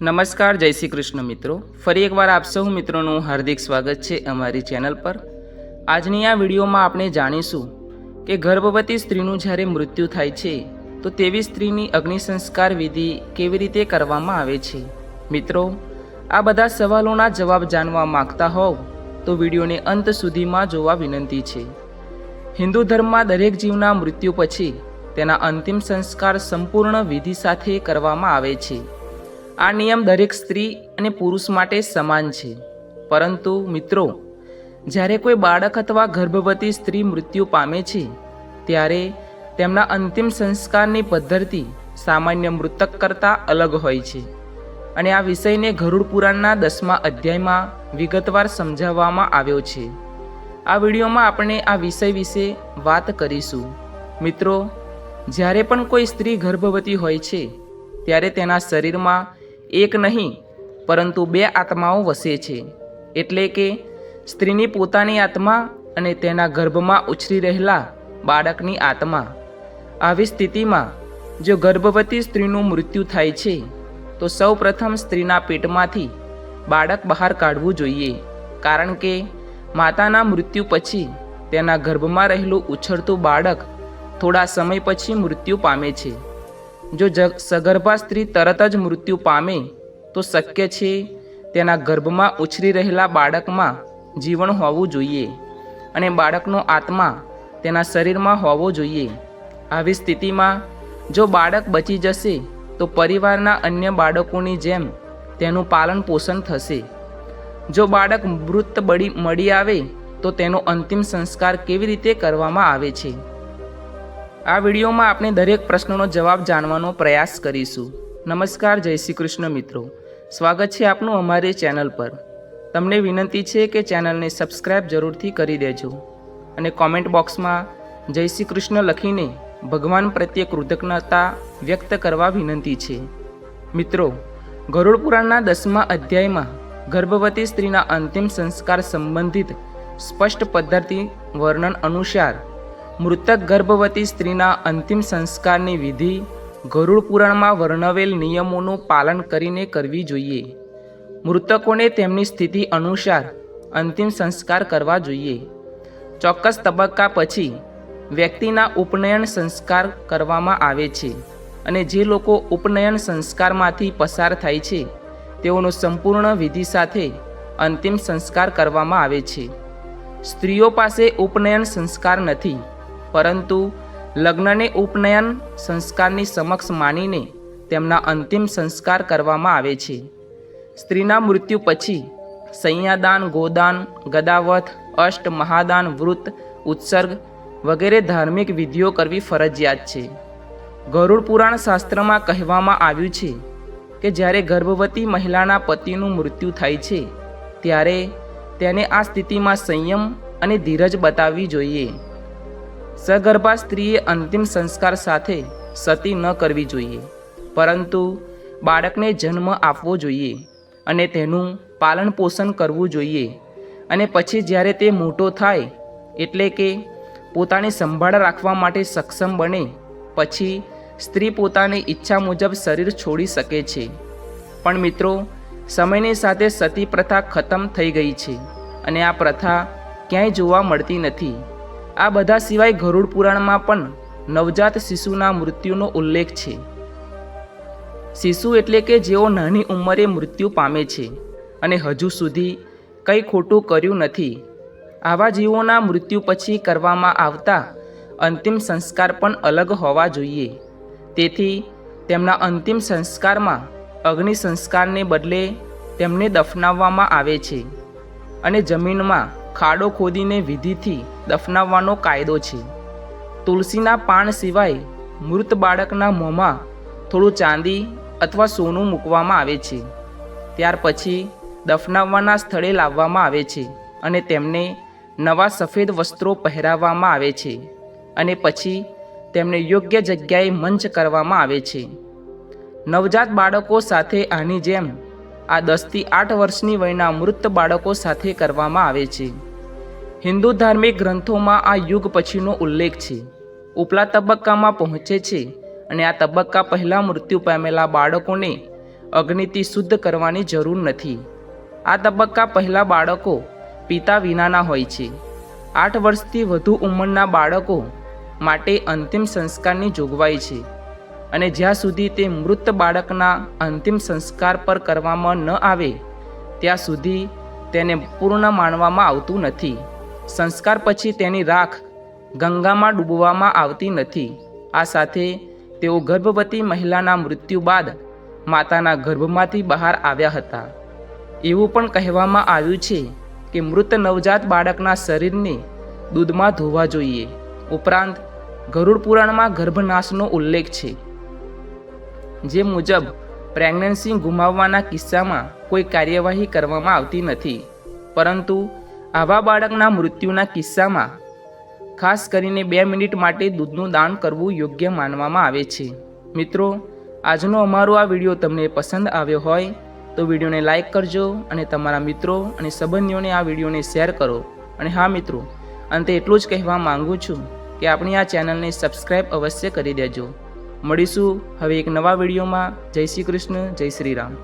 નમસ્કાર, જય શ્રી કૃષ્ણ મિત્રો. ફરી એકવાર આપ સૌ મિત્રોનું હાર્દિક સ્વાગત છે અમારી ચેનલ પર. આજની આ વિડીયોમાં આપણે જાણીશું કે ગર્ભવતી સ્ત્રીનું જ્યારે મૃત્યુ થાય છે, તો તેવી સ્ત્રીની અગ્નિ સંસ્કાર વિધિ કેવી રીતે કરવામાં આવે છે? મિત્રો, આ બધા સવાલોના જવાબ જાણવા માંગતા હોવ, તો વિડીયોને અંત સુધીમાં જોવા વિનંતી છે. હિન્દુ ધર્મમાં દરેક જીવના મૃત્યુ પછી તેના અંતિમ સંસ્કાર સંપૂર્ણ વિધિ સાથે કરવામાં આવે છે. આ નિયમ દરેક સ્ત્રી અને પુરુષ માટે સમાન છે. પરંતુ મિત્રો, જ્યારે કોઈ બાળક અથવા ગર્ભવતી સ્ત્રી મૃત્યુ પામે છે, ત્યારે તેમના અંતિમ સંસ્કારની પદ્ધતિ સામાન્ય મૃતક કરતાં અલગ હોય છે. અને આ વિષયને ગરુડ પુરાણના દસમા અધ્યાયમાં વિગતવાર સમજાવવામાં આવ્યો છે. આ વિડીયોમાં આપણે આ વિષય વિશે વાત કરીશું. મિત્રો, જ્યારે પણ કોઈ સ્ત્રી ગર્ભવતી હોય છે, ત્યારે તેના શરીરમાં એક નહીં, પરંતુ બે આત્માઓ વસે છે. એટલે કે, સ્ત્રીની પોતાની આત્મા અને તેના ગર્ભમાં ઉછરી રહેલા બાળકની આત્મા. આવી સ્થિતિમાં, જો ગર્ભવતી સ્ત્રીનું મૃત્યુ થાય છે, તો સૌ પ્રથમ સ્ત્રીના પેટમાંથી બાળક બહાર કાઢવું જોઈએ. કારણ કે, માતાના મૃત્યુ પછી તેના ગર્ભમાં રહેલું ઉછળતું બાળક થોડા સમય પછી મૃત્યુ પામે છે. જો સગર્ભા સ્ત્રી તરત જ મૃત્યુ પામે, તો શક્ય છે તેના ગર્ભમાં ઉછરી રહેલા બાળકમાં જીવન હોવું જોઈએ અને બાળકનો આત્મા તેના શરીરમાં હોવો જોઈએ. આવી સ્થિતિમાં જો બાળક બચી જશે, તો પરિવારના અન્ય બાળકોની જેમ તેનું પાલન પોષણ થશે. જો બાળક મૃત બળી, મળી આવે, તો તેનો અંતિમ સંસ્કાર કેવી રીતે કરવામાં આવે છે? આ વિડીયોમાં આપણે દરેક પ્રશ્નનો જવાબ જાણવાનો પ્રયાસ કરીશું. નમસ્કાર, જય શ્રી કૃષ્ણ મિત્રો. સ્વાગત છે આપનું અમારી ચેનલ પર. તમને વિનંતી છે કે ચેનલને સબસ્ક્રાઇબ જરૂરથી કરી દેજો અને કોમેન્ટ બોક્સમાં જય શ્રી કૃષ્ણ લખીને ભગવાન પ્રત્યે કૃતજ્ઞતા વ્યક્ત કરવા વિનંતી છે. મિત્રો, ગરુડ પુરાણના દસમા અધ્યાયમાં ગર્ભવતી સ્ત્રીના અંતિમ સંસ્કાર સંબંધિત સ્પષ્ટ પદ્ધતિ વર્ણન અનુસાર મૃતક ગર્ભવતી સ્ત્રીના અંતિમ સંસ્કારની વિધિ ગરુડ પુરાણમાં વર્ણવેલ નિયમોનું પાલન કરીને કરવી જોઈએ. મૃતકોને તેમની સ્થિતિ અનુસાર અંતિમ સંસ્કાર કરવા જોઈએ. ચોક્કસ તબક્કા પછી વ્યક્તિના ઉપનયન સંસ્કાર કરવામાં આવે છે અને જે લોકો ઉપનયન સંસ્કારમાંથી પસાર થાય છે, તેઓનો સંપૂર્ણ વિધિ સાથે અંતિમ સંસ્કાર કરવામાં આવે છે. સ્ત્રીઓ પાસે ઉપનયન સંસ્કાર નથી. પરંતુ લગ્નને ઉપનયન સંસ્કારની સમક્ષ માનીને તેમના અંતિમ સંસ્કાર કરવામાં આવે છે. સ્ત્રીના મૃત્યુ પછી સંયાદાન, ગોદાન ગદાવથ અષ્ટ, મહાદાન, વૃત, ઉત્સર્ગ વગેરે ધાર્મિક વિધિઓ કરવી ફરજિયાત છે. ગરુડ પુરાણ શાસ્ત્રમાં કહેવામાં આવ્યું છે કે જ્યારે ગર્ભવતી મહિલાના પતિનું મૃત્યુ થાય છે, ત્યારે તેને આ સ્થિતિમાં સંયમ અને ધીરજ બતાવવી જોઈએ. સગર્ભા સ્ત્રીએ અંતિમ સંસ્કાર સાથે સતી ન કરવી જોઈએ. પરંતુ બાળકને જન્મ આપવો જોઈએ અને તેનું પાલન પોષણ કરવું જોઈએ અને પછી જ્યારે તે મોટો થાય એટલે કે પોતાની સંભાળ રાખવા માટે સક્ષમ બને, પછી સ્ત્રી પોતાની ઈચ્છા મુજબ શરીર છોડી શકે છે. પણ મિત્રો, સમયની સાથે સતી પ્રથા ખતમ થઈ ગઈ છે અને આ પ્રથા ક્યાંય જોવા મળતી નથી. આ બધા સિવાય ગરુડ પુરાણમાં પણ નવજાત શિશુના મૃત્યુનો ઉલ્લેખ છે. શિશુ એટલે કે જેઓ નાની ઉંમરે મૃત્યુ પામે છે અને હજુ સુધી કંઈ ખોટું કર્યું નથી. આવા જીવોના મૃત્યુ પછી કરવામાં આવતા અંતિમ સંસ્કાર પણ અલગ હોવા જોઈએ. તેથી તેમના અંતિમ સંસ્કારમાં અગ્નિ સંસ્કારને બદલે તેમને દફનાવવામાં આવે છે અને જમીનમાં ખાડો ખોદીને વિધિથી દફનાવવાનો કાયદો છે. તુલસીના પાન સિવાય મૃત બાળકના મોંમાં થોડું ચાંદી અથવા સોનું મૂકવામાં આવે છે. ત્યાર પછી દફનાવવાના સ્થળે લાવવામાં આવે છે અને તેમને નવા સફેદ વસ્ત્રો પહેરાવવામાં આવે છે અને પછી તેમને યોગ્ય જગ્યાએ મંચ કરવામાં આવે છે. નવજાત બાળકો સાથે આની જેમ આ દસથી આઠ વર્ષની વયના મૃત બાળકો સાથે કરવામાં આવે છે. હિન્દુ ધાર્મિક ગ્રંથોમાં આ યુગ પછીનો ઉલ્લેખ છે. ઉપલા તબક્કામાં પહોંચે છે અને આ તબક્કા પહેલાં મૃત્યુ પામેલા બાળકોને અગ્નિથી શુદ્ધ કરવાની જરૂર નથી. આ તબક્કા પહેલાં બાળકો પિતા વિનાના હોય છે. આઠ વર્ષથી વધુ ઉંમરના બાળકો માટે અંતિમ સંસ્કારની જોગવાઈ છે અને જ્યાં સુધી તે મૃત બાળકના અંતિમ સંસ્કાર પર કરવામાં ન આવે, ત્યાં સુધી તેને પૂર્ણ માનવામાં આવતું નથી. સંસ્કાર પછી તેની રાખ ગંગામાં ડૂબવામાં આવતી નથી. આ સાથે તેઓ ગર્ભવતી મહિલાના મૃત્યુ બાદ માતાના ગર્ભમાંથી બહાર આવ્યા હતા. એવું પણ કહેવામાં આવ્યું છે કે મૃત નવજાત બાળકના શરીરને દૂધમાં ધોવા જોઈએ. ઉપરાંત ગરુડ પુરાણમાં ગર્ભનાશનો ઉલ્લેખ છે. જે મુજબ, પ્રેગ્નન્સી ગુમાવવાના કિસ્સામાં કોઈ કાર્યવાહી કરવામાં આવતી નથી. પરંતુ આવા બાળકના મૃત્યુના કિસ્સામાં ખાસ કરીને બે મિનિટ માટે દૂધનું દાન કરવું યોગ્ય માનવામાં આવે છે. મિત્રો, આજનો અમારો આ વીડિયો તમને પસંદ આવ્યો હોય તો વિડીયોને લાઇક કરજો અને તમારા મિત્રો અને સંબંધીઓને આ વિડીયોને શેર કરો. અને હા, મિત્રો, અંતે એટલું જ કહેવા માંગુ છું કે આપણી આ ચેનલને સબસ્ક્રાઈબ અવશ્ય કરી દેજો. મળીશું હવે એક નવા વિડીયોમાં. જય શ્રી કૃષ્ણ, જય શ્રી રામ.